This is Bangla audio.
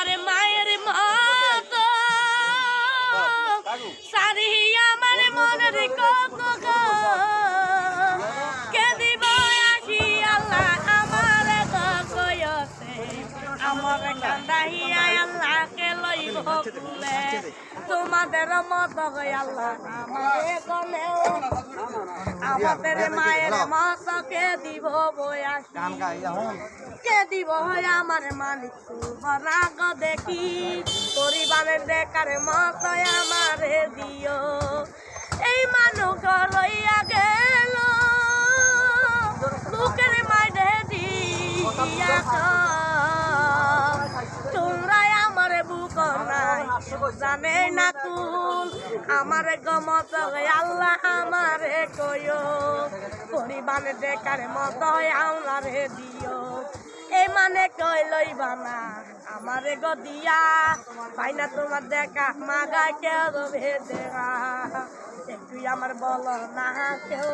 আমার মায়ের মতো। সারি আমার মনের কত গো। কে দিব আসি আল্লাহ আমার কয়তে আমার কান্দাহিয়া আল্লাহকে লইব তোমাদের মত আল্লাহ। গলেও আমাদের মায়ের মত কে দিব বয়াসি কে দিব আমার মালিক রাগ দেখি? পরিবারের দেখার মত আমারে দিও। এই মানুষ লইয়া গেল। লোকের মাঝে দিয়া তোমরাই আমার বুক নাই জানে না তুল আমার গমত আল্লাহ আমার কয়ো পরিবার দেখার মত আমার দিও। এই মানে কই লইবা না, আমারে গদিয়া পাই না তোমার দেখা মাগা কেউ ভেদে একটু আমার বলো না, কেউ